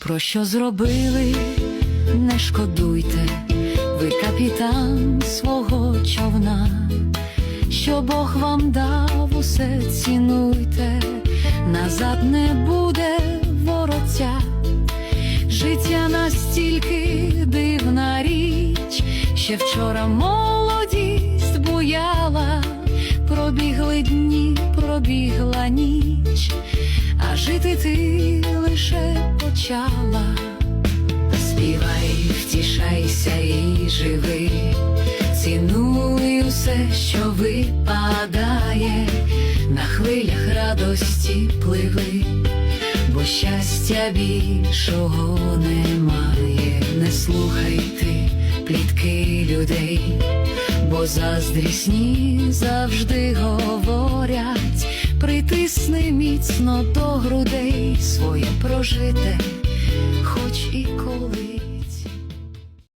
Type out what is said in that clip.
Про що зробили, не шкодуйте, ви капітан свого човна, що Бог вам дав, усе цінуйте, назад не буде вороття. Життя настільки дивна річ, ще вчора молодість буяла, пробігли дні, пробігла ніч, а жити ти лише почала. Співай, втішайся і живи, цінуй усе, що випадає, на хвилях радості пливи, бо щастя більшого немає, не слухай плітки людей, бо заздрісні завжди говорять, притисни міцно до грудей своє прожите, хоч і коли.